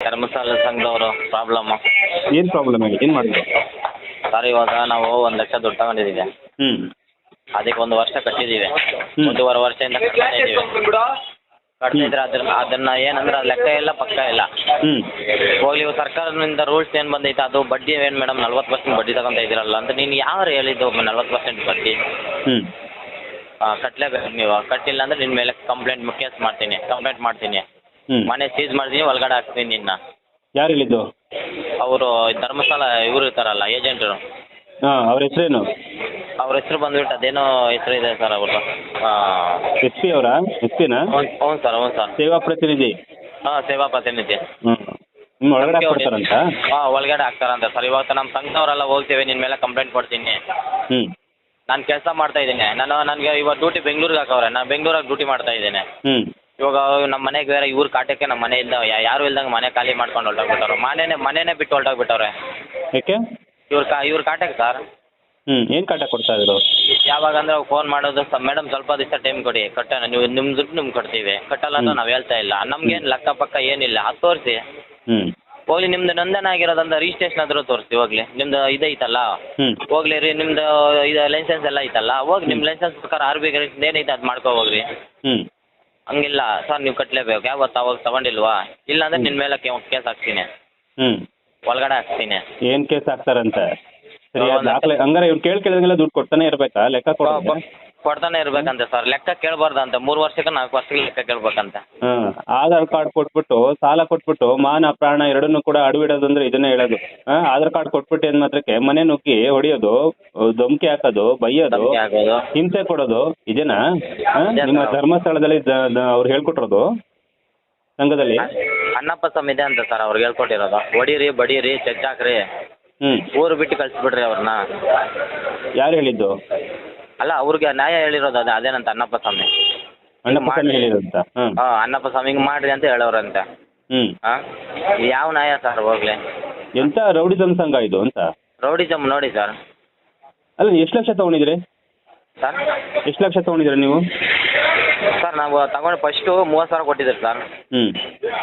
ಧರ್ಮಸ್ಥಳ ಸಂಘದವರು ಪ್ರಾಬ್ಲಮ್ ಏನು ಪ್ರಾಬ್ಲಮ್ ಆಗಿದೆ? ಏನು ಮಾಡಿದ್ರು? ಸರ್ ಇವಾಗ ನಾವು ಒಂದ್ ಲಕ್ಷ ದುಡ್ಡು ತಗೊಂಡಿದೀವಿ. ಹ್ಮ್. ಅದಕ್ಕೆ ಒಂದು ವರ್ಷ ಕಟ್ಟಿದೀವಿ. ಹ್ಮ್. ಒಂದೂವರೆ ವರ್ಷದಿಂದ ಕಟ್ತಾ ಇದ್ದೀವಿ ಇದ್ರೆ ಅದನ್ನ ಏನಂದ್ರೆ ಅದು ಲೆಕ್ಕ ಇಲ್ಲ ಪಕ್ಕ ಇಲ್ಲ. ಹ್ಞೂ ಹೋಗ್ಲಿ ಇವಾಗ ಸರ್ಕಾರದಿಂದ ರೂಲ್ಸ್ ಏನು ಬಂದೈತೆ? ಅದು ಬಡ್ಡಿ ಏನು ಮೇಡಮ್? ನಲ್ವತ್ ಪರ್ಸೆಂಟ್ ಬಡ್ಡಿ ತಗೊಂತ ಇದ್ದೀರಲ್ಲ ಅಂತ ನೀನ್ ಯಾರು ಹೇಳಿದ್ದು ನಲ್ವತ್ ಪರ್ಸೆಂಟ್ ಬಡ್ಡಿ? ಹ್ಞೂ ಆ, ಕಟ್ಟಲೇಬೇಕು ನೀವು. ಕಟ್ಟಿಲ್ಲ ಅಂದ್ರೆ ನಿನ್ನ ಮೇಲೆ ಕಂಪ್ಲೇಂಟ್ ಕೇಸ್ ಮಾಡ್ತೀನಿ. ಕಂಪ್ಲೇಂಟ್ ಮಾಡ್ತೀನಿ. ಹ್ಞೂ ಮನೆ ಸೀಸ್ ಮಾಡ್ತೀನಿ ಒಳಗಡೆ ಹಾಕ್ತೀನಿ ನಿನ್ನ. ಯಾರು ಹೇಳಿದ್ದು? ಅವರು ಧರ್ಮಸ್ಥಳ ಇವರು ಇರ್ತಾರಲ್ಲ ಏಜೆಂಟರು ಹಾಂ ಅವ್ರ ಹೆಸರೇನು? ಅವ್ರ ಹೆಸರು ಬಂದ್ಬಿಟ್ಟು ಅದೇನೋ ಹೆಸರು ಇದೆ ಸರ್ ಅವರು ಎಸ್ ಪಿ ಅವರ? ಎಸ್ ಪಿನಾ ಹ್ಞೂ ಸರ್ ಹ್ಞೂ ಸರ್. ಸೇವಾ ಪ್ರತಿನಿಧಿ. ಹಾಂ ಸೇವಾ ಪ್ರತಿನಿಧಿ. ನಿಮ್ಮ ಒಳಗಡೆ ಹಾಕ್ಕೊಡ್ತಾರಂತ? ಹಾಂ ಒಳಗಡೆ ಹಾಕ್ತಾರಂತ ಸರ್. ಇವತ್ತು ನಮ್ಮ ಸಂಘದವರೆಲ್ಲ ಹೋಗ್ತೀವಿ ನಿನ್ ಮೇಲೆ ಕಂಪ್ಲೇಂಟ್ ಕೊಡ್ತೀನಿ. ಹ್ಞೂ ನಾನು ಕೆಲಸ ಮಾಡ್ತಾ ಇದ್ದೀನಿ. ನಾನು ನನಗೆ ಇವಾಗ ಡ್ಯೂಟಿ ಬೆಂಗಳೂರಿಗೆ ಹಾಕವ್ರೆ. ನಾನು ಬೆಂಗಳೂರಾಗ ಡ್ಯೂಟಿ ಮಾಡ್ತಾ ಇದ್ದೀನಿ. ಹ್ಞೂ ಇವಾಗ ನಮ್ಮ ಮನೆಗೆ ಬೇರೆ ಇವ್ರ ಕಾಟಕ್ಕೆ ನಮ್ಮ ಮನೆ ಇಲ್ದ ಯಾರು ಇಲ್ದಂಗ ಮನೆ ಖಾಲಿ ಮಾಡ್ಕೊಂಡು ಹೊರಟೋಗ್ಬಿಟ್ಟವ್ರು. ಮನೆನೇ ಮನೆನೇ ಬಿಟ್ಟು ಹೊರಟೋಗ್ಬಿಟ್ಟವ್ರೆ. ಯಾಕೆ? ಇವ್ರ ಕಾ ಇವ್ರ ಕಾಟಕ್ಕೆ ಸರ್? ಹ್ಞೂ ಏನು ಕಾಟ ಕೊಡ್ತಾ ಇದ್ರು? ಯಾವಾಗ ಅಂದ್ರೆ ಫೋನ್ ಮಾಡೋದು ಸ ಮೇಡಮ್ ಸ್ವಲ್ಪ ದಿವಸ ಟೈಮ್ ಕೊಡಿ ಕಟ್ಟೋಣ ನೀವು ನಿಮ್ಮ ದುಡ್ಡು ನಿಮ್ಗೆ ಕೊಡ್ತೀವಿ. ಕಟ್ಟಲ್ಲ ಅಂತ ನಾವು ಹೇಳ್ತಾ ಇಲ್ಲ. ನಮ್ಗೇನು ಲೆಕ್ಕ ಪಕ್ಕ ಏನಿಲ್ಲ ಅದು ತೋರಿಸಿ. ಹ್ಞೂ ಹೋಗ್ಲಿ ನಿಮ್ದು ನಂದನ ಆಗಿರೋದಂತ ರಿಜಿಸ್ಟ್ರೇಷನ್ ಆದ್ರೂ ತೋರಿಸಿ ಹೋಗ್ಲಿ. ನಿಮ್ದು ಇದೈತಲ್ಲ ಹ್ಞೂ ಹೋಗ್ಲಿ ರೀ ನಿಮ್ದು ಇದು ಲೈಸೆನ್ಸ್ ಎಲ್ಲ ಐತಲ್ಲ? ಹೋಗಿ ನಿಮ್ಮ ಲೈಸೆನ್ಸ್ ಪ್ರಕಾರ ಆರ್ ಬಿ ಏನೈತೆ ಅದು ಮಾಡ್ಕೊ ಹೋಗ್ರಿ. ಹ್ಞೂ ಹಂಗಿಲ್ಲ. ಸರ್ ನೀವು ಕಟ್ಟಲೇಬೇಕು ಯಾವತ್ತು ಅವಾಗ ತಗೊಂಡಿಲ್ವಾ? ಇಲ್ಲ ಅಂದ್ರೆ ನಿನ್ನ ಮೇಲೆ ಕೇಸ್ ಹಾಕ್ತೀನಿ ಹ್ಞೂ ಒಳಗಡೆ ಹಾಕ್ತೀನಿ ಏನು ಕೇಸ್ ಹಾಕ್ತಾರಂತೆ? ಸರಿ ದಾಖಲೆ ಹಂಗಾರೆ ಇವ್ರು ಕೇಳಿ ಕೇಳಿದಂಗೆಲ್ಲ ದುಡ್ಡು ಕೊಡ್ತಾನೆ ಇರಬೇಕಾ? ಲೆಕ್ಕ ಕೊಡೋದು ಕೊಡ್ತಾನೆ ಇರ್ಬೇಕಂತೆ ಸರ್ ಲೆಕ್ಕ ಕೇಳಬಾರ್ದಂತೆ. ಮೂರು ವರ್ಷಕ್ಕೆ ನಾಲ್ಕು ವರ್ಷಕ್ಕೆ ಲೆಕ್ಕ ಕೇಳ್ಬೇಕಂತೆ. ಆಧಾರ್ ಕಾರ್ಡ್ ಕೊಟ್ಬಿಟ್ಟು ಸಾಲ ಕೊಟ್ಬಿಟ್ಟು ಮಾನ ಪ್ರಾಣ ಎರಡನ್ನೂ ಕೂಡ ಅಡುವಿಡೋದು ಅಂದ್ರೆ ಇದನ್ನೇ ಹೇಳೋದು. ಆ, ಆಧಾರ್ ಕಾರ್ಡ್ ಕೊಟ್ಬಿಟ್ಟು ಏನ್ ಮಾತ್ರಕ್ಕೆ ಮನೆ ನುಗ್ಗಿ ಹೊಡಿಯೋದು ಧಮಕಿ ಹಾಕೋದು ಬೈಯೋದು ಧಮಕಿ ಹಾಕೋದು. ಹಿಂಸೆ ಕೊಡೋದು ಇದೇನಾ? ನಿಮ್ಮ. ಧರ್ಮಸ್ಥಳದಲ್ಲಿ ದ- ದ- ಅವ್ರು ಹೇಳ್ಕೊಟ್ರೋದು ಸಂಘದಲ್ಲಿ? ಅಣ್ಣಪ್ಪ ಇದೆ ಅಂತ ಸರ್ ಅವ್ರಿಗೆ ಹೇಳ್ಕೊಟ್ಟಿರೋದು. ಹೊಡೀರಿ ಬಡೀರಿ ಚೆಕ್ ಹಾಕ್ರಿ. ಹ್ಮ್. ಊರು ಬಿಟ್ಟು ಕಳಿಸ್ಬಿಡ್ರಿ ಅವ್ರನ್ನ ಯಾರು ಹೇಳಿದ್ದು? ಅಲ್ಲ ಅವ್ರಿಗೆ ನ್ಯಾಯ ಹೇಳಿರೋದು ಅದೇ ಅದೇನಂತ ಅಣ್ಣಪ್ಪ ಸ್ವಾಮಿ. ಅಣ್ಣಪ್ಪ ಸ್ವಾಮಿ ಹೇಳಿರೋಂತ ಹಾಂ ಹಾಂ ಅಣ್ಣಪ್ಪ ಸ್ವಾಮಿ ಹಿಂಗೆ ಮಾಡ್ರಿ ಅಂತ ಹೇಳೋರಂತೆ ಹ್ಞೂ ಹಾಂ ಯಾವ ನ್ಯಾಯ ಸರ್ ಹೋಗ್ಲಿ? ಎಂತ ರೌಡಿಸಮ್ ಸಂಘ ಇದು ಅಂತ? ರೌಡಿಸಮ್ ನೋಡಿ ಸರ್. ಅಲ್ಲ ಎಷ್ಟು ಲಕ್ಷ ತಗೊಂಡಿದ್ರಿ? ಸರ್? ಎಷ್ಟು ಲಕ್ಷ ತಗೊಂಡಿದ್ರಿ ನೀವು? ಸರ್ ನಾವು ತಗೊಂಡು ಫಸ್ಟು ಮೂವತ್ತು ಸಾವಿರ ಕೊಟ್ಟಿದ್ದೀರಿ ಸರ್. ಹ್ಮ್.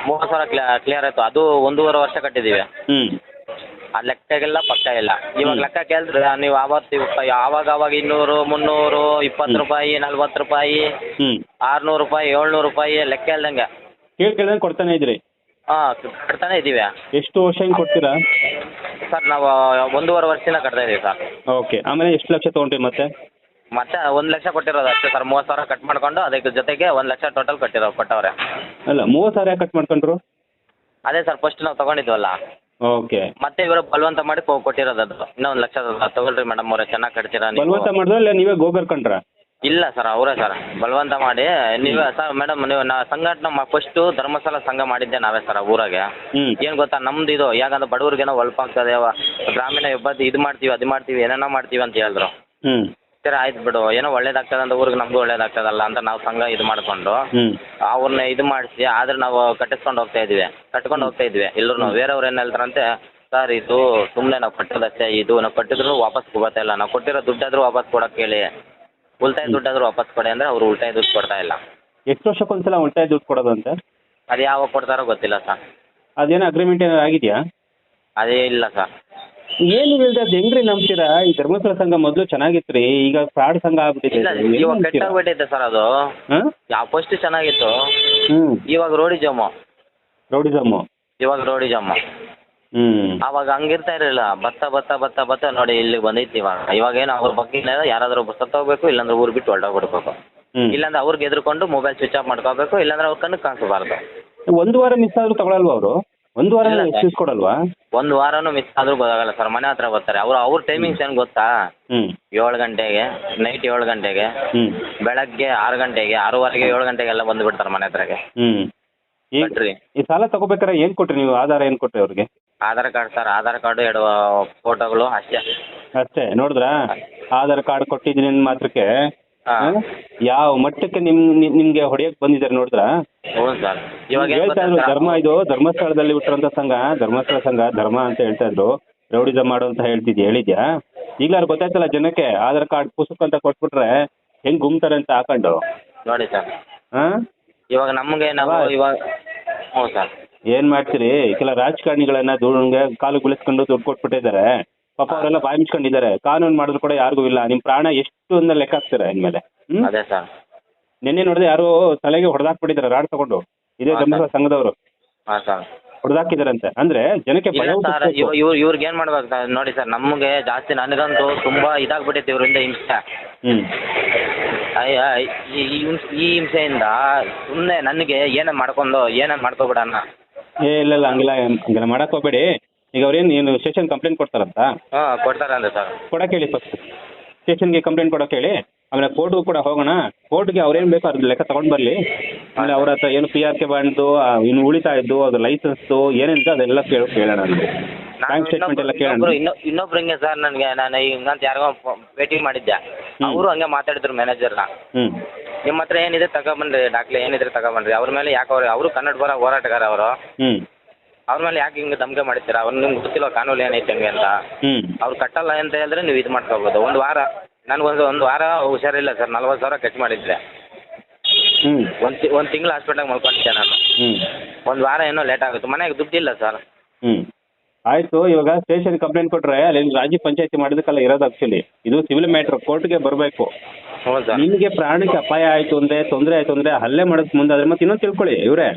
ಮೂವತ್ತು ಸಾವಿರ ಕ್ಲಿಯರ್ ಆಯ್ತು. ಅದು ಒಂದೂವರೆ ವರ್ಷ ಕಟ್ಟಿದೀವಿ ಹ್ಞೂ ಆ ಲೆಕ್ಕಗೆಲ್ಲ ಪಕ್ಕ ಇಲ್ಲ. ಇವಾಗ ಲೆಕ್ಕ ಕೇಳಿದ್ರೆ ನೀವು ಆವತ್ತು ಆವಾಗ ಆವಾಗ ಇನ್ನೂರು ಮುನ್ನೂರು ಇಪ್ಪತ್ತು ರೂಪಾಯಿ ನಲ್ವತ್ತು ರೂಪಾಯಿ ಹ್ಞೂ ಆರುನೂರು ರೂಪಾಯಿ ಏಳ್ನೂರು ರೂಪಾಯಿ ಲೆಕ್ಕ ಇಲ್ದಂಗೆ ಕೇಳಿ ಕೇಳಿದ್ರೆ ಕೊಡ್ತಾನೆ ಇದ್ರಿ. ಹಾಂ ಕಟ್ತಾನೆ ಇದೀವಿ ಎಷ್ಟು ವರ್ಷ ಹಿಂಗೆ ಕೊಡ್ತೀರಾ? ಸರ್ ನಾವು ಒಂದೂವರೆ ವರ್ಷದಿಂದ ಕಟ್ತಾ ಇದ್ದೀವಿ ಸರ್. ಓಕೆ ಆಮೇಲೆ ಎಷ್ಟು ಲಕ್ಷ ತಗೊಂಡ್ರಿ ಮತ್ತೆ? ಮತ್ತೆ ಒಂದ್ ಲಕ್ಷ ಕೊಟ್ಟಿರೋದು ಅಷ್ಟೇ ಸರ್ ಮೂವತ್ತು ಸಾವಿರ ಕಟ್ ಮಾಡ್ಕೊಂಡು ಅದಕ್ಕೆ ಜೊತೆಗೆ ಒಂದ್ ಲಕ್ಷ ಟೋಟಲ್ ಕಟ್ಟಿರೋ ಕೊಟ್ಟವ್ರೆ. ಅಲ್ಲ ಮೂವತ್ತು ಸಾವಿರ ಯಾಕೆ ಕಟ್ ಮಾಡ್ಕೊಂಡ್ರು? ಅದೇ ಸರ್ ಫಸ್ಟ್ ನಾವು ತಗೊಂಡಿದ್ವಲ್ಲ. ಓಕೆ ಮತ್ತೆ ಇವರು ಬಲವಂತ ಮಾಡಿ ಕೊ- ಕೊಟ್ಟಿರೋದು ಅದು. ಇನ್ನೂ ಒಂದು ಲಕ್ಷ ತಗೊಳ್ರಿ ಮೇಡಮ್ ಅವರೇ ಚೆನ್ನಾಗಿ ಕಟ್ತೀರಾ ನೀವು? ಬಲವಂತ ಮಾಡಿದ್ರೆ ಇಲ್ಲ ನೀವೇ ಗೋಗರ್ಕೊಂಡ್ರ ಇಲ್ಲ ಸರ್ ಅವರೇ ಸರ್. ಬಲವಂತ ಮಾಡಿ ನೀವೇ ಸರ್ ಮೇಡಮ್ ನೀವು ನಾ ಸಂಘಟನೆ ಫಸ್ಟ್ ಧರ್ಮಸ್ಥಳ ಸಂಘ ಮಾಡಿದ್ದೆ ನಾವೇ ಸರ್ ಊರಾಗೆ. ಹ್ಮ್. ಏನು ಗೊತ್ತಾ ನಮ್ದು ಇದು ಯಾಕಂದ್ರೆ ಬಡವ್ರಿಗೇನೋ ಒಲ್ಪ ಆಗ್ತದೆ ಗ್ರಾಮೀಣ ಇಬ್ಬತ್ತು ಇದು ಮಾಡ್ತೀವಿ ಅದು ಮಾಡ್ತೀವಿ ಏನೇನೋ ಮಾಡ್ತೀವಿ ಅಂತ ಹೇಳಿದ್ರು. ಹ್ಞೂ ಸರಿ ಆಯ್ತು ಬಿಡು. ಏನೋ ಒಳ್ಳೇದಾಗ್ತದೆ ಅಂತ ಊರಿಗೆ ನಮಗೂ ಒಳ್ಳೇದಾಗ್ತದಲ್ಲ ಅಂತ ನಾವು ಸಂಘ ಇದು ಮಾಡಿಕೊಂಡು ಅವ್ರನ್ನ ಇದು ಮಾಡಿಸಿ ಆದ್ರೆ ನಾವು ಕಟ್ಟಿಸ್ಕೊಂಡು ಹೋಗ್ತಾ ಇದ್ವಿ. ಕಟ್ಕೊಂಡು ಹೋಗ್ತಾ ಇದ್ವಿ. ಎಲ್ಲರೂ ಬೇರೆಯವ್ರು ಏನು ಹೇಳ್ತಾರಂತೆ ಸರ್ ಇದು ಸುಮ್ಮನೆ ನಾವು ಕಟ್ಟೋದಷ್ಟೇ ಇದು ನಾವು ಕಟ್ಟಿದ್ರು ವಾಪಸ್ ಕೊಡ್ತಾ ಇಲ್ಲ. ನಾವು ಕೊಟ್ಟಿರೋ ದುಡ್ಡಾದ್ರೂ ವಾಪಸ್ ಕೊಡಕ್ಕೆ ಹೇಳಿ. ಉಳಿತಾಯ ದುಡ್ಡಾದ್ರೂ ವಾಪಸ್ ಕೊಡಿ ಅಂದರೆ ಅವ್ರು ಉಳಿತಾಯ ದುಡ್ಡು ಕೊಡ್ತಾ ಇಲ್ಲ. ಎಷ್ಟು ವರ್ಷಕ್ಕೊಂದ್ಸಲ ಉಳಿತಾಯ ದುಡ್ಡು ಕೊಡೋದಂತೆ? ಅದು ಯಾವಾಗ ಕೊಡ್ತಾರೋ ಗೊತ್ತಿಲ್ಲ ಸರ್. ಅದೇನೋ ಅಗ್ರಿಮೆಂಟ್ ಏನಾದ್ರು ಆಗಿದೆಯಾ? ಅದೇ ಇಲ್ಲ ಸರ್. ಏನು ಇಲ್ದ ಅದು ಹೆಂಗ್ರಿ ನಂಬ್ತೀರಾ? ಈ ಧರ್ಮಸ್ಥಳ ಸಂಘ ಮೊದಲು ಚೆನ್ನಾಗಿತ್ತು ಈಗ ಫ್ರಾಡ್ ಸಂಘ ಆಗ್ಬಿಟ್ಟಿದೆ. ಇಲ್ಲ ನಂಬ್ತೀರಾ? ಕೆಟ್ಟಾಗ್ಬಿಟ್ಟೈತೆ ಸರ್ ಅದು. ಹಾಂ? ಯಾವ ಫಸ್ಟ್ ಚೆನ್ನಾಗಿತ್ತು? ಇವಾಗ ರೋಡಿ ಜಮ್ಮು ರೌಡಿಸಮ್ಮು ಇವಾಗ ರೋಡಿ ಜಮ್ಮು ಹ್ಮ್. ಅವಾಗ ಹಂಗಿರ್ತಾ ಇರಲಿಲ್ಲ. ಬತ್ತ ಬತ್ತ ಬತ್ತ ಬತ್ತ ನೋಡಿ ಇಲ್ಲಿ ಬಂದೈತಿ ಇವಾಗ. ಇವಾಗ ಏನು ಅವ್ರ ಬಗ್ಗೆ ಯಾರಾದರೂ ಸತ್ತೋಗ್ಬೇಕು ಇಲ್ಲಾಂದ್ರೆ ಊರ್ ಬಿಟ್ಟು ಹೊರಟೋಗ್ಬಿಡ್ಬೇಕು ಹ್ಞೂ ಇಲ್ಲಾಂದ್ರೆ ಅವ್ರಿಗೆ ಎದ್ರುಕೊಂಡು ಮೊಬೈಲ್ ಸ್ವಿಚ್ ಆಫ್ ಮಾಡ್ಕೋಬೇಕು ಇಲ್ಲಾಂದ್ರೆ ಅವ್ರ ಕಣ್ಣು ಕಾಣಿಸಬಾರ್ದು. ಒಂದು ವಾರ ಮಿಸ್ ಆದ್ರೂ ತಗೊಳಲ್ವಾ ಅವರು? ಒಂದು ವಾರ ಇಲ್ಲ. ಎಕ್ಸ್ಕ್ಯೂಸ್ ಕೊಡಲ್ವಾ? ಒಂದು ವಾರನು ಮಿಸ್ ಆದ್ರೂ ಗೊತ್ತಾಗಲ್ಲ ಸರ್ ಮನೆ ಹತ್ರ ಬರ್ತಾರೆ. ಅವ್ರು ಅವ್ರ ಟೈಮಿಂಗ್ಸ್ ಏನು ಗೊತ್ತಾ? ಯೋಳ್ ಏಳು ಗಂಟೆಗೆ ನೈಟ್ ಏಳು ಗಂಟೆಗೆ ಬೆಳಗ್ಗೆ ಆರ್ ಗಂಟೆಗೆ ಆರೂವರೆಗೆ ಏಳು ಗಂಟೆಗೆಲ್ಲ ಬಂದು ಬಿಡ್ತಾರೆ ಮನೆ ಹತ್ರಗೆ. ಕಟ್ರಿ. ಈ ಸಾಲ ತಗೋಬೇಕಾರೆ ಏನ್ ಕೊಟ್ರಿ ನೀವು? ಆಧಾರ ಏನ್ ಕೊಟ್ರಿ ಅವ್ರಿಗೆ? Aadhaar card sir Aadhaar card ಎರಡು ಫೋಟೋಗಳು ಅಷ್ಟೇ. ಅಷ್ಟೇ. ನೋಡಿದ್ರಾ? ಆಧಾರ್ ಕಾರ್ಡ್ ಕೊಟ್ಟಿದ್ದೀನಿ ಮಾತ್ರಕ್ಕೆ? ಯಾವ ಮಟ್ಟಕ್ಕೆ ನಿಮ್ ನಿಮ್- ನಿಮ್ಗೆ ಹೊಡೆಯಕ್ ಬಂದಿದ್ದಾರೆ ನೋಡಿದ್ರ? ಹ್ಞೂ ಸರ್. ಇವಾಗ ಏನು ಹೇಳ್ತಾ ಇದ್ರು ಧರ್ಮ ಇದು ಧರ್ಮಸ್ಥಳದಲ್ಲಿ ಹುಟ್ಟಿರೋಂಥ ಸಂಘ ಧರ್ಮಸ್ಥಳ ಸಂಘ ಧರ್ಮ ಅಂತ ಹೇಳ್ತಾ ಇದ್ರು. ರೌಡಿಸಂ ಮಾಡು ಅಂತ ಹೇಳ್ತಿದ್ಯಾ ಹೇಳಿದ್ಯಾ? ಈಗಲಾರು ಗೊತ್ತಾಯ್ತಲ್ಲ ಜನಕ್ಕೆ ಆಧಾರ್ ಕಾರ್ಡ್ ಪುಸ್ತಕ ಅಂತ ಕೊಟ್ಬಿಟ್ರೆ ಹೆಂಗ್ ಗುಮ್ತಾರೆ ಅಂತ ಹಾಕೊಂಡು? ನೋಡಿ ಸರ್. ಹಾ? ಇವಾಗ ನಮಗೆ ನಾವು ಇವಾಗ ಹ್ಞೂ ಸರ್. ಏನ್ ಮಾಡ್ತೀರಿ? ಕೆಲ ರಾಜಕಾರಣಿಗಳನ್ನ ಕಾಲು ಗುಳಿಸ್ಕೊಂಡು ದುಡ್ಡು ಕೊಟ್ಬಿಟ್ಟಿದ್ದಾರೆ. ಪಾಪ ಅವರೆಲ್ಲ ಬಾಯಿ ಮುಚ್ಕೊಂಡಿದ್ದಾರೆ. ಕಾನೂನು ಮಾಡಿದ್ರು ಕೂಡ ಯಾರಿಗೂ ಇಲ್ಲ. ನಿಮ್ ಪ್ರಾಣ ಎಷ್ಟು ಅಂತ ಲೆಕ್ಕ ಹಾಕ್ತೀರಾ ಇನ್ಮೇಲೆ? ಹ್ಮ್? ಅದೇ ಸರ್. ನಿನ್ನೆ ನೋಡಿದ್ರೆ ಯಾರು ತಲೆಗೆ ಹೊಡೆದಾಕ್ಬಿಟ್ಟಿದ್ದಾರೆ ರಾಡ್ ತಗೊಂಡು. ಇದೇ ಧರ್ಮ ಧರ್ಮಸ್ಥಳ ಸಂಘದವರು. ಹಾ ಸರ್. ಹೊಡೆದಾಕಿದಾರಂತೆ ಅಂದ್ರೆ ಜನಕ್ಕೆ ಭಯ ಇಲ್ಲ ಸರ್ ಹುಟ್ಟಿಸ್ಬೇಕು. ಇವ್ ಇವ್ ಇವ್ರಿಗೆ ಏನ್ ಮಾಡ್ಬೇಕು ಸರ್? ನೋಡಿ ಸರ್ ನಮಗೆ ಜಾಸ್ತಿ ನನಗಂತೂ ತುಂಬಾ ಇದಾಗ್ಬಿಟ್ಟೈತೆ ಇವರಿಂದ ಹಿಂಸೆ. ಹ್ಮ್. ಅಯ್ಯ, ಈ ಈ ಹಿಂಸ್- ಈ ಹಿಂಸೆಯಿಂದ ಸುಮ್ನೆ ನನಗೆ ಏನೇ ಮಾಡ್ಕೊಂಡು ಏನೇ ಮಾಡ್ಕೊಬಿಡಣ. ಏ ಇಲ್ಲ ಇಲ್ಲ ಹಂಗಿಲ್ಲ. ಹಂಗಿಲ್ಲ ಮಾಡಕ್ ಹೋಗ್ಬೇಡಿ. ಈಗ ಅವ್ರೇನು ಏನು ಸ್ಟೇಷನ್ ಕಂಪ್ಲೇಂಟ್ ಕೊಡ್ತಾರಂತ? ಹಾಂ ಕೊಡ್ತಾರಂತೆ ಸರ್. ಕೊಡಕ್ಕೆ ಹೇಳಿ ಫಸ್ಟ್ ಸ್ಟೇಷನ್ಗೆ ಕಂಪ್ಲೇಂಟ್ ಕೊಡಕ್ಕೆ ಹೇಳಿ ಆಮೇಲೆ ಕೋರ್ಟ್ಗೂ ಕೂಡ ಹೋಗೋಣ. ಕೋರ್ಟ್ಗೆ ಅವ್ರೇನು ಬೇಕೋ ಅದ್ರ ಲೆಕ್ಕ ತಗೊಂಡು ಬರಲಿ. ಆಮೇಲೆ ಅವ್ರ ಹತ್ರ ಏನು ಪಿ ಆರ್ ಕೆ ಬಾಂಡ್ದು ಇನ್ನು ಉಳಿತಾಯದ್ದು ಅದ್ರ ಲೈಸೆನ್ಸು ಏನೇನಿದೆ ಅದೆಲ್ಲ ಕೇಳಿ ಕೇಳೋಣ ಅಂದ್ರೆ ಬ್ಯಾಂಕ್ ಸ್ಟೇಟ್ಮೆಂಟ್ ಎಲ್ಲ ಕೇಳೋಣ. ಇನ್ನೊಬ್ರು ಇನ್ನೊ ಇನ್ನೊಬ್ರು ಹಿಂಗೆ ಸರ್ ನನಗೆ ನಾನು ಹಿಂಗಂತ ಯಾರಿಗೋ ಭೇಟಿ ಮಾಡಿದ್ದೆ. ಅವರು ಹಂಗೆ ಮಾತಾಡಿದ್ರು ಮ್ಯಾನೇಜರ್ ಹ್ಞೂ ನಿಮ್ಮ ಹತ್ರ ಏನಿದೆ ತಗೊಬನ್ರಿ ದಾಖಲೆ ಏನಿದ್ರೆ ತಗೊಬನ್ರಿ. ಅವ್ರ ಮೇಲೆ ಯಾಕೆ ಅವ್ರು ಅವರು ಕನ್ನಡ ಬರ ಹೋರಾಟಗಾರ ಅವರು. ಹ್ಞೂ ಅವ್ರ ಮೇಲೆ ಯಾಕೆ ಹಿಂಗೆ ದಮ್ಗೆ ಮಾಡ್ತೀರಾ ಅವ್ರು ನಿಮ್ಗೆ ಗೊತ್ತಿಲ್ಲ ಕಾನೂನು ಏನೈತೆ ಹಂಗೆ ಅಂತ. ಹ್ಞೂ ಅವ್ರು ಕಟ್ಟಲ್ಲ ಅಂತ ಹೇಳಿದ್ರೆ ನೀವು ಇದು ಮಾಡ್ಕೋಬೋದು. ಒಂದು ವಾರ ನನಗೊಂದು ಒಂದು ವಾರ ಹುಷಾರಿಲ್ಲ ಸರ್. ನಲ್ವತ್ತು ಸಾವಿರ ಖರ್ಚು ಮಾಡಿದ್ರೆ. ಹ್ಞೂ ಒಂದು ತಿ ಒಂದು ತಿಂಗಳು ಹಾಸ್ಪಿಟ್ಲಾಗ ಮಲ್ಕೊಂಡಿದ್ದೆ ನಾನು. ಒಂದ್ ಒಂದು ವಾರ ಏನೋ ಲೇಟ್ ಆಗುತ್ತೆ. ಮನೆಗೆ ದುಡ್ಡಿಲ್ಲ ಸರ್. ಹ್ಞೂ ಆಯ್ತು ಇವಾಗ ಸ್ಟೇಷನ್ ಕಂಪ್ಲೇಂಟ್ ಕೊಟ್ರೆ ಅಲ್ಲಿ ರಾಜ್ಯ ಪಂಚಾಯತಿ ಮಾಡಿದಕ್ಕೆಲ್ಲ ಇರೋದು ಆಕ್ಚುಲಿ ಇದು ಸಿವಿಲ್ ಮ್ಯಾಟ್ರ್ ಕೋರ್ಟ್ಗೆ ಬರಬೇಕು. ಹ್ಞೂ ಸರ್. ನಿಮಗೆ ಪ್ರಾಣಕ್ಕೆ ಅಪಾಯ ಆಯ್ತು ಅಂದ್ರೆ ತೊಂದರೆ ಆಯ್ತು ಅಂದ್ರೆ ಹಲ್ಲೆ ಮಾಡೋದು ಮುಂದಾದ್ರೆ ಮತ್ತೆ ಇನ್ನೊಂದು ತಿಳ್ಕೊಳ್ಳಿ ಇವರೇ.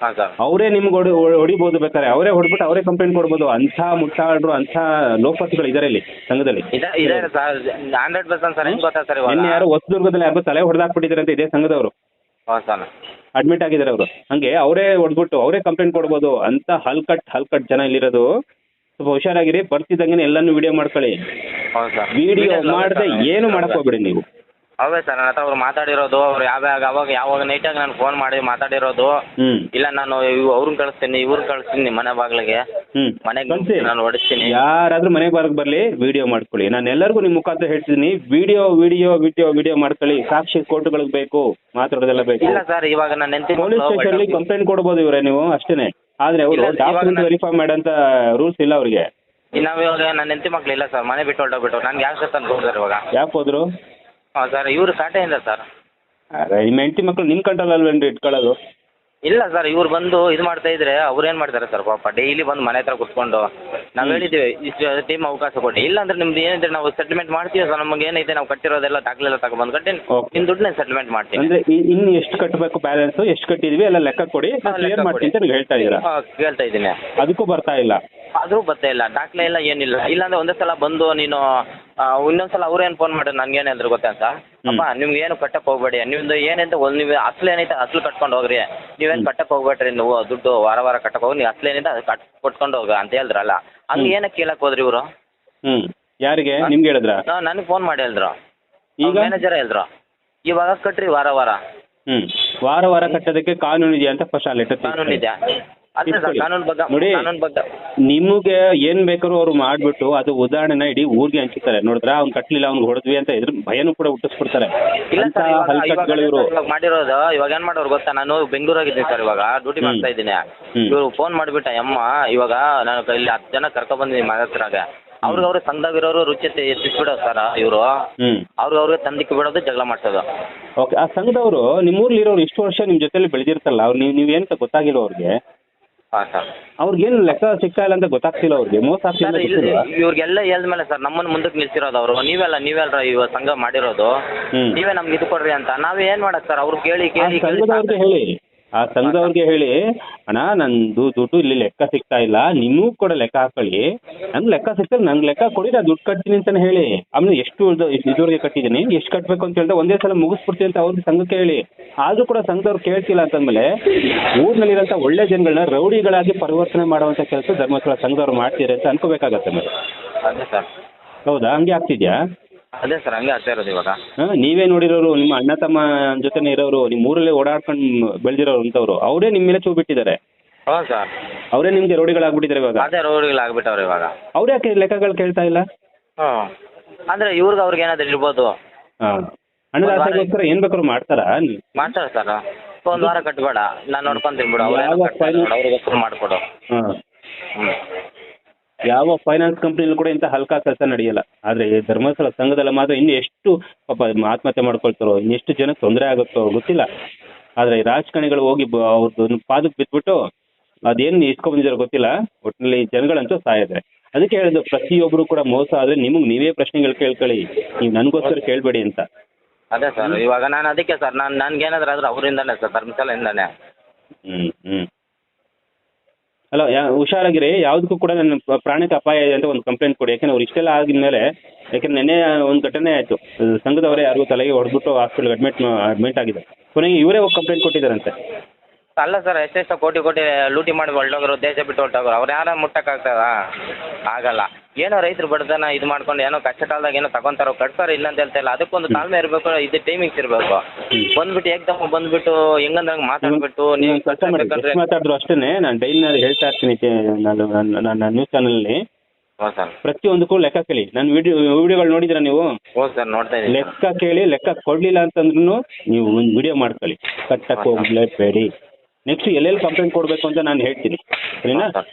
ಹಾಂ ಸರ್. ಅವರೇ ನಿಮ್ಗೆ ಹೊಡಿ ಹೊಡಿಬೋದು ಬೇಕಾದ್ರೆ. ಅವರೇ ಹೊಡ್ಬಿಟ್ಟು ಅವರೇ ಕಂಪ್ಲೇಂಟ್ ಕೊಡ್ಬೋದು. ಅಂತ ಮುಟ್ಟಾಡ್ರು ಅಂತ ಲೋಪತಿಗಳು ಇದಾರೆ ಇಲ್ಲಿ ಸಂಘದಲ್ಲಿ. ಇದೆ ಇದೆ ಸರ್. ಹಂಡ್ರೆಡ್ ಪರ್ಸೆಂಟ್ ಸರ್ ಹೆಂಗೆ ಗೊತ್ತಾ ಸರ್ ಇವಾಗ? ನಿನ್ನೆ ಯಾರು ಹೊಸದುರ್ಗದಲ್ಲಿ ಯಾರು ತಲೆ ಹೊಡೆದಾಕ್ಬಿಟ್ಟಿದ್ದಾರೆ ಅಂತ ಇದೇ ಸಂಘದವರು. ಸರ್. ಅಡ್ಮಿಟ್ ಆಗಿದ್ದಾರೆ ಅವರು. ಹಂಗೆ ಅವರೇ ಹೊಡ್ಬಿಟ್ಟು ಅವರೇ ಕಂಪ್ಲೇಂಟ್ ಕೊಡ್ಬೋದು. ಅಂತ ಹಲ್ಕಟ್ ಹಲ್ಕಟ್ ಜನ ಇಲ್ಲಿರೋದು. ಸ್ವಲ್ಪ ಹುಷಾರಾಗಿರಿ. ಬರ್ತಿದ್ದಂಗೆ ಎಲ್ಲಾನು ವಿಡಿಯೋ ಮಾಡ್ಕೊಳ್ಳಿ. ಹೌದು ಸರ್. ವಿಡಿಯೋ ಮಾಡದೆ ಏನು ಮಾಡಕ್ ಹೋಗ್ಬೇಡಿ ನೀವು. ಅವೇ ಸರ್ ನನ್ನ ಹತ್ರ ಅವ್ರು ಮಾತಾಡಿರೋದು ಅವ್ರು ಯಾವಾಗ ಅವಾಗ ಯಾವಾಗ ನೈಟಾಗಿ ನಾನು ಫೋನ್ ಮಾಡಿ ಮಾತಾಡಿರೋದು. ಹ್ಮ್. ಇಲ್ಲ ನಾನು ಇವ್ ಅವ್ರನ್ನ ಕಳಿಸ್ತೀನಿ ಇವ್ರನ್ನ ಕಳಿಸ್ತೀನಿ ಮನೆ ಬಾಗಿಲಿಗೆ. ಹ್ಮ್. ಮನೆಗೆ ಕಳ್ಸಿ. ನಾನು ಹೊಡಿಸ್ತೀನಿ. ಯಾರಾದ್ರೂ ಮನೆಗೆ ಬರಕ್ ಬರ್ಲಿ ವಿಡಿಯೋ ಮಾಡ್ಕೊಳ್ಳಿ. ನಾನು ಎಲ್ಲರಿಗೂ ನಿಮ್ ಮುಖಾಂತರ ಹೇಳ್ತಿದ್ದೀನಿ ವಿಡಿಯೋ ವಿಡಿಯೋ ವಿಡಿಯೋ ವಿಡಿಯೋ ಮಾಡ್ಕೊಳ್ಳಿ. ಸಾಕ್ಷಿ ಕೋರ್ಟ್ಗಳಿಗೆ ಬೇಕು ಮಾತಾಡೋದೆಲ್ಲ ಬೇಕು. ಇಲ್ಲ ಸರ್ ಇವಾಗ ನಾನು ನೆನ್ತೀನಿ ಪೊಲೀಸ್ ಸ್ಟೇಷನ್ ಕಂಪ್ಲೇಂಟ್ ಕೊಡ್ಬೋದು ಇವ್ರೆ ನೀವು ಅಷ್ಟೇನೆ. ಆದ್ರೆ ಅವರು ಇಲ್ಲ, ಇವಾಗ ಡಾಕ್ಯುಮೆಂಟ್ ನಾನು- ವೆರಿಫೈ ಮಾಡಂತ ರೂಲ್ಸ್ ಇಲ್ಲ ಅವ್ರಿಗೆ. ನಾವ್ ಇವಾಗ ನನ್ನ ಹೆಂಡತಿ ಮಕ್ಳು ಇಲ್ಲ ಸರ್ ಮನೆ ಬಿಟ್ಟು ಹೊರಟೋಗ್ಬಿಟ್ಟು. ನನ್ಗೆ ಯಾಕೆ ಸರ್ ತಂದು ಸರ್ ಇವಾಗ? ಯಾಕೆ ಹೋದ್ರು? ಹಾಂ ಸರ್ ಇವರು ಕಾಟೆಯಿಂದ ಸರ್ ಅರೆ, ನಿಮ್ಮ ಹೆಂಡತಿ ಮಕ್ಕಳು ನಿಮ್ ಕಂಟ್ರೋಲ್ ಅಲ್ವೇನ್ರಿ ಇಟ್ಕೊಳ್ಳೋದು? ಇಲ್ಲ ಸರ್ ಇವ್ರು ಬಂದು ಇದು ಮಾಡ್ತಾ ಇದ್ರೆ ಅವ್ರು ಏನು ಮಾಡ್ತಾರೆ ಸರ್ ಪಾಪ ಡೈಲಿ ಬಂದು ಮನೆ ಹತ್ರ ಕುತ್ಕೊಂಡು ನಾವು ಹೇಳಿದ್ದೀವಿ ಇಷ್ಟು ಟೀಮ್ ಅವಕಾಶ ಕೊಡಿ. ಇಲ್ಲ ಅಂದ್ರೆ ನಿಮ್ದು ಏನಿದ್ರೆ ನಾವು ಸೆಟ್ಲ್ಮೆಂಟ್ ಮಾಡ್ತೀವಿ ಸರ್ ನಮಗೆ ಏನೈತೆ ನಾವು ಕಟ್ಟಿರೋದೆಲ್ಲ ದಾಖಲೆ ಎಲ್ಲ ತಗೊಂಡ್ಬಂದು ಕಟ್ಟಿ Okay. ನಿಮ್ಮ ದುಡ್ಡನ್ನ ಸೆಟ್ಲ್ಮೆಂಟ್ ಮಾಡ್ತೀನಿ. ಅಂದ್ರೆ ಇ- ಇನ್ನು ಎಷ್ಟು ಕಟ್ಟಬೇಕು ಬ್ಯಾಲೆನ್ಸ್ ಎಷ್ಟು ಕಟ್ಟಿದೀವಿ ಎಲ್ಲ ಲೆಕ್ಕ ಕೊಡಿ ಕ್ಲಿಯರ್ ಮಾಡ್ತೀನಿ ಅಂತ ನೀವು ಹೇಳ್ತಾ ಇದ್ದೀರಾ? ಹಾಂ ಕೇಳ್ತಾ ಇದ್ದೀನಿ. ಅದಕ್ಕೂ ಬರ್ತಾ ಇಲ್ಲ. ಆದ್ರೂ ಬರ್ತಾ ಇಲ್ಲ ದಾಖಲೆ ಇಲ್ಲ ಏನಿಲ್ಲ. ಇಲ್ಲಾಂದ್ರೆ ಒಂದೇ ಸಲ ಬಂದು ನೀನು ಇನ್ನೊಂದ್ಸಲ ಅವ್ರೇನು ಫೋನ್ ಮಾಡಿದ್ರು ಗೊತ್ತ ಸರ್ ಅಪ್ಪ ನಿಮ್ಗೆ ಏನು ಕಟ್ಟಕ್ಕೆ ಹೋಗ್ಬೇಡಿ. ನಿಮ್ದು ಏನಂತ ಒಂದು ನೀವು ಅಸಲು ಏನೈತೆ ಅಸಲು ಕಟ್ಕೊಂಡು ಹೋಗ್ರಿ. ನೀವೇನು ಕಟ್ಟಕ್ಕೆ ಹೋಗ್ಬೇಡ್ರಿ ನೀವು ದುಡ್ಡು ವಾರ ವಾರ ಕಟ್ಟಕ್ಕೆ ಹೋಗಿ ನೀವು ಅಸಲು ಏನೈತೆ ಅದು ಕಟ್ ಕೊಟ್ಕೊಂಡು ಹೋಗ ಅಂತ ಹೇಳಿದ್ರಲ್ಲ. ಹಂಗೆ ಏನಕ್ಕೆ ಕೇಳಕ್ ಹೋದ್ರಿ ಇವರು? ಹ್ಮ್. ಯಾರಿಗೆ? ನಿಮ್ಗೆ ಹೇಳಿದ್ರ? ನನಗೆ ಫೋನ್ ಮಾಡಿ ಹೇಳಿದ್ರು. ಈಗ? ಮ್ಯಾನೇಜರ್ ಹೇಳಿದ್ರು. ಇವಾಗ ಕಟ್ರಿ ವಾರ ವಾರ. ಹ್ಮ್. ವಾರ ವಾರ ಕಟ್ಟೋದಕ್ಕೆ ಕಾನೂನು ಇದೆಯಾ ಅಂತ ಫಸ್ಟ್ ಅಲ್ಲಿ ಕಾನೂನು ಇದೆ ಅದೇ ಸರ್ ಕಾನೂನು ಬಗ್ಗೆ ನೋಡಿ. ಕಾನೂನು ಬಗ್ಗೆ ನಿಮಗೆ ಏನ್ ಬೇಕಾದ್ರೂ ಅವ್ರು ಮಾಡ್ಬಿಟ್ಟು ಅದು ಉದಾಹರಣೆನ ಇಡೀ ಊರಿಗೆ ಹಂಚುತ್ತಾರೆ ನೋಡಿದ್ರೆ ಅವ್ನ್ ಕಟ್ಲಿಲ್ಲ ಅವ್ನ್ ಹೊಡೆದ್ವಿ ಅಂತ ಇದ್ರ ಭಯನೂ ಕೂಡ ಹುಟ್ಟಿಸ್ಬಿಡ್ತಾರೆ. ಇಲ್ಲ ಅಂತ ಸರ್ ಇವಾಗ ಹಲ್ಕಟ್ಗಳು ಇವರು. ಇವಾಗ ಮಾಡಿರೋದು ಇವಾಗ ಏನ್ ಮಾಡೋರು ಗೊತ್ತಾ? ನಾನು ಬೆಂಗಳೂರಾಗಿದ್ದೀನಿ ಸರ್ ಇವಾಗ ಡ್ಯೂಟಿ ಹ್ಮ್. ಮಾಡ್ತಾ ಇದ್ದೀನಿ. ಹ್ಮ್. ಇವರು ಫೋನ್ ಮಾಡ್ಬಿಟ್ಟ ಅಮ್ಮ ಇವಾಗ ನಾನು ಇಲ್ಲಿ ಹತ್ತು ಜನ ಕರ್ಕೊಂಡ್ ಬಂದಿದ್ದೀನಿ ಮನೆ ಹತ್ರಾಗ. ಅವ್ರಿಗೆ ಅವ್ರಿಗೆ ಸಂಘದಾಗಿರೋರು ರುಚಿ ಎತ್ತಿಸ್ಬಿಡೋದು ಸರ್ ಇವರು. ಹ್ಮ್. ಅವ್ರಿಗೆ ಅವ್ರಿಗೆ ತಂದಿಕ್ಕೆ ಬಿಡೋದು ಜಗಳ ಮಾಡ್ತದ ಓಕೆ ಆ ಸಂಘದವರು ನಿಮ್ಮೂರ್ಲಿರೋರು ಇಷ್ಟು ವರ್ಷ ನಿಮ್ ಜೊತೆಲಿ ಬೆಳೆದಿರ್ತಲ್ಲ ಅವ್ರು ನೀವು ನೀವೇನಂತ ಗೊತ್ತಾಗಿಲ್ಲ ಅವ್ರಿಗೆ? ಹಾಂ ಸರ್ ಅವ್ರಿಗೇನು ಲೆಕ್ಕ ಸಿಗ್ತಾ ಇಲ್ಲ ಅಂತ ಗೊತ್ತಾಗ್ತಿಲ್ಲ ಅವ್ರಿಗೆ. ಮೋಸ ಆಗ್ತಿಲ್ಲ ಸರ್ ಅಂತ ಇಲ್ಲಿ ಗೊತ್ತಿಲ್ವಾ? ಇವ್ರಿಗೆಲ್ಲ ಹೇಳ್ದ್ಮೇಲೆ ಸರ್ ನಮ್ಮನ್ನ ಮುಂದಕ್ಕೆ ನಿಲ್ಸಿರೋದು ಅವರು. ನೀವೆಲ್ಲ ನೀವೆಲ್ಲ ಇವ ಸಂಘ ಮಾಡಿರೋದು. ಹ್ಮ್. ನೀವೇ ನಮ್ಗೆ ಇದು ಕೊಡ್ರಿ ಅಂತ. ನಾವ್ ಏನ್ ಮಾಡಕ್ ಸರ್? ಅವ್ರು ಕೇಳಿ ಆ ಕೇಳಿ ಕೇಳಿ ಸಂಘದವ್ರಿಗೆ ಹೇಳಿ. ಆ ಸಂಘದವ್ರಿಗೆ ಹೇಳಿ ಅಣ್ಣ ನಂದು ದುಡ್ಡು ಇಲ್ಲಿ ಲೆಕ್ಕ ಸಿಗ್ತಾ ಇಲ್ಲ ನಿಮಗೂ ಕೂಡ ಲೆಕ್ಕ ಹಾಕೊಳ್ಳಿ. ನಂಗೆ ಲೆಕ್ಕ ಸಿಗ್ತದೆ ನಂಗೆ ಲೆಕ್ಕ ಕೊಡಿ ನಾನು ದುಡ್ಡು ಕಟ್ತೀನಿ ಅಂತಾನೆ ಹೇಳಿ. ಆಮೇಲೆ ಎಷ್ಟು ಇದು- ಇದುವರೆಗೆ ಕಟ್ಟಿದ್ದೀನಿ ಎಷ್ಟು ಕಟ್ಟಬೇಕು ಅಂತ ಹೇಳಿದ್ರೆ ಒಂದೇ ಸಲ ಮುಗಿಸ್ಬಿಡ್ತೀನಿ ಅಂತ ಅವ್ರಿಗೆ ಸಂಘಕ್ಕೆ ಹೇಳಿ. ಆದ್ರೂ ಕೂಡ ಸಂಘದವ್ರು ಕೇಳ್ತಿಲ್ಲ ಅಂತಂದ್ಮೇಲೆ ಊರಿನಲ್ಲಿರೋಂಥ ಒಳ್ಳೆ ಜನಗಳನ್ನ ರೌಡಿಗಳಾಗಿ ಪರಿವರ್ತನೆ ಮಾಡುವಂಥ ಕೆಲಸ ಧರ್ಮಸ್ಥಳ ಸಂಘದವ್ರು ಮಾಡ್ತೀರಿ ಅಂತ ಅನ್ಕೋಬೇಕಾಗತ್ತೆ ಮೇಡಮ್ ಹೌದಾ? ಹಂಗೆ ಆಗ್ತಿದ್ಯಾ? ಅದೇ ಸರ್ ಹಂಗೆ ಆಗ್ತಾ ಇರೋದು ಇವಾಗ. ಹಾ, ನೀವೇ ನೋಡಿರೋರು ನಿಮ್ಮ ಅಣ್ಣ ತಮ್ಮ ಜೊತೆನೇ ಇರೋರು ನಿಮ್ಮ ಊರಲ್ಲೇ ಓಡಾಡ್ಕೊಂಡು ಬೆಳೆದಿರೋರು ಅಂತವ್ರು ಅವರೇ ನಿಮ್ಮ ಮೇಲೆ ಚೂ ಬಿಟ್ಟಿದ್ದಾರೆ ಹ್ಞೂ ಸರ್. ಅವರೇ ನಿಮ್ಗೆ ರೋಡಿಗಳಾಗ್ಬಿಟ್ಟಿದ್ದಾರೆ ಇವಾಗ. ಅದೇ ರೋಡ್ಗಳಾಗ್ಬಿಟ್ಟವ್ರೆ ಇವಾಗ. ಅವ್ರೇ ಯಾಕೆ ಲೆಕ್ಕಗಳು ಕೇಳ್ತಾ ಇಲ್ಲ? ಹ್ಞೂ ಅಂದ್ರೆ ಇವ್ರಿಗೆ ಅವ್ರಿಗೆ ಏನಾದ್ರು ಇರ್ಬೋದು. ಹಾ. ಹಣದ ಆಸೆಗೋಸ್ಕರ ಏನ್ ಬೇಕಾದ್ರು ಮಾಡ್ತಾರಾ? ಮಾಡ್ತಾರ ಸರ್. ಒಂದು ವಾರ ಕಟ್ಬೇಡ. ನಾನು ನೋಡ್ಕೊಂತೀನಿ ಬಿಡು ಅವ್ರು ಯಾವ ಮಾಡ್ಕೊಡು. ಹಾ. ಯಾವ ಫೈನಾನ್ಸ್ ಕಂಪ್ನಿಲೂ ಕೂಡ ಇಂಥ ಹಲ್ಕಾ ಕೆಲಸ ನಡೆಯಲ್ಲ. ಆದ್ರೆ ಈ ಧರ್ಮಸ್ಥಳ ಸಂಘದಲ್ಲಿ ಮಾತ್ರ ಇನ್ನು ಎಷ್ಟು ಪಾಪ ಆತ್ಮಹತ್ಯೆ ಮಾಡ್ಕೊಳ್ತಾರೋ ಇನ್ನೆಷ್ಟು ಜನ ತೊಂದರೆ ಆಗುತ್ತೋ ಗೊತ್ತಿಲ್ಲ. ಆದ್ರೆ ರಾಜಕಾರಣಿಗಳು ಹೋಗಿ ಅವ್ರದ್ದು ಪಾದಕ್ಕೆ ಬಿದ್ಬಿಟ್ಟು ಅದೇನು ಇಸ್ಕೊ ಬಂದಿದಾರೋ ಗೊತ್ತಿಲ್ಲ ಒಟ್ಟಿನಲ್ಲಿ ಜನಗಳಂತೂ ಸಾಯಿದ್ರೆ. ಅದಕ್ಕೆ ಹೇಳಿದ್ರು ಪ್ರತಿಯೊಬ್ರು ಕೂಡ ಮೋಸ ಆದ್ರೆ ನಿಮಗೆ ನೀವೇ ಪ್ರಶ್ನೆಗಳು ಕೇಳ್ಕೊಳ್ಳಿ ನೀವು ನನಗೋಸ್ಕರ ಕೇಳ್ಬೇಡಿ ಅಂತ. ಅದೇ ಸರ್ ಇವಾಗ ನಾನು ಅದಕ್ಕೆ ಸರ್ ನಾನು ನನ್ಗೇನಾದ್ರು ಆದ್ರೆ ಅವರಿಂದಾನೆ ಸರ್ ಧರ್ಮಸ್ಥಳದಿಂದಾನೆ. ಹ್ಮ್ ಹ್ಮ್. ಅಲ್ಲ, ಯಾ, ಹುಷಾರಾಗಿರಿ. ಯಾವುದಕ್ಕೂ ಕೂಡ ನನ್ನ ಪ್ರಾಣಕ್ಕೆ ಅಪಾಯ ಇದೆ ಅಂತ ಒಂದು ಕಂಪ್ಲೇಂಟ್ ಕೊಡಿ. ಯಾಕಂದ್ರೆ ಅವ್ರು ಇಷ್ಟೆಲ್ಲ ಆಗಿದ್ಮೇಲೆ, ಯಾಕಂದ್ರೆ ನೆನ್ನೆ ಒಂದು ಘಟನೆ ಆಯಿತು. ಸಂಘದವರೇ ಯಾರಿಗೂ ತಲೆಗೆ ಹೊಡೆದ್ಬಿಟ್ಟು ಹಾಸ್ಪಿಟಲ್ ಅಡ್ಮಿಟ್ ಅಡ್ಮಿಟ್ ಆಗಿದೆ. ಕೊನೆಗೆ ಇವರೇ ಹೋಗಿ ಕಂಪ್ಲೇಂಟ್ ಕೊಟ್ಟಿದ್ದಾರಂತೆ. ಅಲ್ಲ ಸರ್ ಎಷ್ಟೆಷ್ಟೋ ಕೋಟಿ ಕೋಟಿ ಲೂಟಿ ಮಾಡಿ ಹೊರಟೋಗ್ರು ದೇಶ ಬಿಟ್ಟು ಹೊರಟೋಗ್ರು ಅವ್ರು ಯಾರ ಮುಟ್ಟಕ್ಕಾಗ್ತದ ಆಗಲ್ಲ. ಏನೋ ರೈತರು ಬಡತನ ಇದು ಮಾಡ್ಕೊಂಡು ಏನೋ ಕಷ್ಟ ಕಾಲದಾಗ ಏನೋ ತಗೊಂತಾರೋ ಕಟ್ತಾರೆ ಇಲ್ಲ ಅಂತ ಹೇಳ್ತಾ ಇಲ್ಲ. ಅದಕ್ಕೊಂದು ತಾಳ್ಮೆ ಇರಬೇಕು ಇದು ಟೈಮಿಂಗ್ಸ್ ಇರಬೇಕು. ಬಂದ್ಬಿಟ್ಟು ಏಕ್ದಮ್ ಬಂದ್ಬಿಟ್ಟು ಹೆಂಗಂದ್ರಂಗೆ ಮಾತಾಡ್ಬಿಟ್ಟು ನೀವು ಕಸ್ಟಮರ್ ಎಷ್ಟು ಮಾತಾಡಿದ್ರು ಅಷ್ಟೇ ನಾನು ಡೈಲಿನಲ್ಲಿ ಹೇಳ್ತಾ ಇರ್ತೀನಿ ನಾನು ನನ್ನ ನ್ಯೂಸ್ ಚಾನಲಲ್ಲಿ ಸರ್. ಪ್ರತಿಯೊಂದಕ್ಕೂ ಲೆಕ್ಕ ಕೇಳಿ. ನನ್ನ ವಿಡಿಯೋ ವಿಡಿಯೋಗಳು ನೋಡಿದ್ರ ನೀವು? ಹ್ಞೂ ಸರ್ ನೋಡ್ತಾ ಇದ್ದೀನಿ ಲೆಕ್ಕ ಕೇಳಿ ಲೆಕ್ಕ ಕೊಡ್ಲಿಲ್ಲ ಅಂತಂದ್ರೂ ನೀವು ಒಂದು ವಿಡಿಯೋ ಮಾಡ್ಕೊಳ್ಳಿ. ಕಟ್ಟಕ್ಕೆ ಹೋಗ್ಲೇಬೇಡಿ ನೆಕ್ಸ್ಟ್ ಎಲ್ಲೆಲ್ಲಿ ಕಂಪ್ಲೇಂಟ್ ಕೊಡಬೇಕು ಅಂತ ನಾನು ಹೇಳ್ತೀನಿ. ಸರಿನಾ? ಸರ್.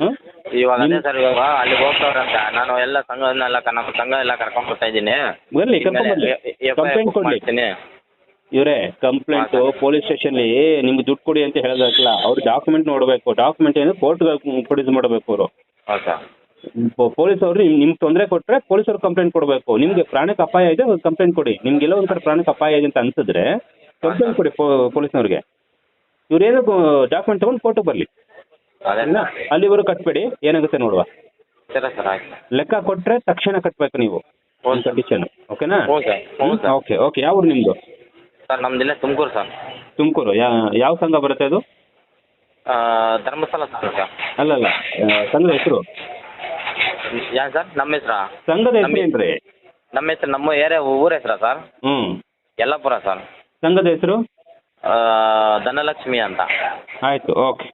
ಹಾಂ? ಇವಾಗ ಅದೇ ಸರ್ ಇವಾಗ ಅಲ್ಲಿಗೆ ಹೋಗ್ತಾವ್ರಂತ ನಾನು ಎಲ್ಲ ಸಂಘನೆಲ್ಲ ನಮ್ಮ ಸಂಘ ಎಲ್ಲ ಕರ್ಕೊಂಡ್ ಬರ್ತಾ ಇದ್ದೀನಿ. ಬರಲಿ ಕರ್ಕೊಂಡ್ಬರ್ಲಿ ಕಂಪ್ಲೇಂಟ್ ಕೊಡಲಿ. ಮಾಡ್ತೀನಿ. ಇವರೇ ಕಂಪ್ಲೇಂಟ್ ಪೊಲೀಸ್ ಸ್ಟೇಷನ್ಲಿ ನಿಮ್ಗೆ ದುಡ್ಡು ಕೊಡಿ ಅಂತ ಹೇಳೋದಲ್ಲ ಅವ್ರು ಡಾಕ್ಯುಮೆಂಟ್ ನೋಡಬೇಕು. ಡಾಕ್ಯುಮೆಂಟ್ ಏನು ಕೋರ್ಟ್ ಪ್ರೊಡ್ಯೂಸ್ ಮಾಡಬೇಕು ಅವರು. ಹೌದು ಸರ್. ಪೊಲೀಸ್ ಅವರು ನಿಮ್ಗೆ ತೊಂದರೆ ಕೊಟ್ಟರೆ ಪೊಲೀಸರು ಕಂಪ್ಲೇಂಟ್ ಕೊಡಬೇಕು. ನಿಮಗೆ ಪ್ರಾಣಕ್ಕೆ ಅಪಾಯ ಇದೆ ಕಂಪ್ಲೇಂಟ್ ಕೊಡಿ. ನಿಮ್ಗೆಲ್ಲ ಒಂದು ಕಡೆ ಪ್ರಾಣಕ್ಕೆ ಅಪಾಯ ಇದೆ ಅಂತ ಅನ್ಸಿದ್ರೆ ಕಂಪ್ಲೇಂಟ್ ಕೊಡಿ ಪೊಲೀಸ್ನವ್ರಿಗೆ ಇವ್ರೇನು ಡಾಕ್ಯುಮೆಂಟ್ ತಗೊಂಡು ಫೋಟೋ ಬರಲಿ. ಅಲ್ಲಿವರೆಗೂ ಕಟ್ಬೇಡಿ ಏನಾಗುತ್ತೆ ನೋಡುವ. ಸರಿ ಸರ್ ಆಯ್ತು. ಲೆಕ್ಕ ಕೊಟ್ಟರೆ ತಕ್ಷಣ ಕಟ್ಬೇಕು ನೀವು ಒಂದು ಕಂಡೀಷನ್ ಓಕೆನಾ ಓಕೆ ಓಕೆ ಯಾವ ಊರು ನಿಮ್ಮದು ಸರ್ ನಮ್ದು ಇಲ್ಲೇ ತುಮಕೂರು ಸರ್. ತುಮಕೂರು. ಯಾವ ಸಂಘ ಬರುತ್ತೆ ಅದು? ಆ, ಧರ್ಮಸ್ಥಳ ಸರ್ ಅಲ್ಲ ಅಲ್ಲ. ಸಂಘದ ಹೆಸರು? ಯಾ ಸರ್? ನಮ್ಮ ಹೆಸ್ರಾ? ಸಂಘದ ಹೆಸರು ಏನ್ರಿ? ನಮ್ಮ ಹೆಸರು ನಮ್ಮ ಏರಿಯಾ ಊರ ಹೆಸರಾ ಸರ್? ಹ್ಮ್. ಯಲ್ಲಾಪುರ ಸರ್. ಸಂಘದ ಹೆಸರು? ಧನಲಕ್ಷ್ಮಿ ಅಂತ. ಆಯ್ತು ಓಕೆ.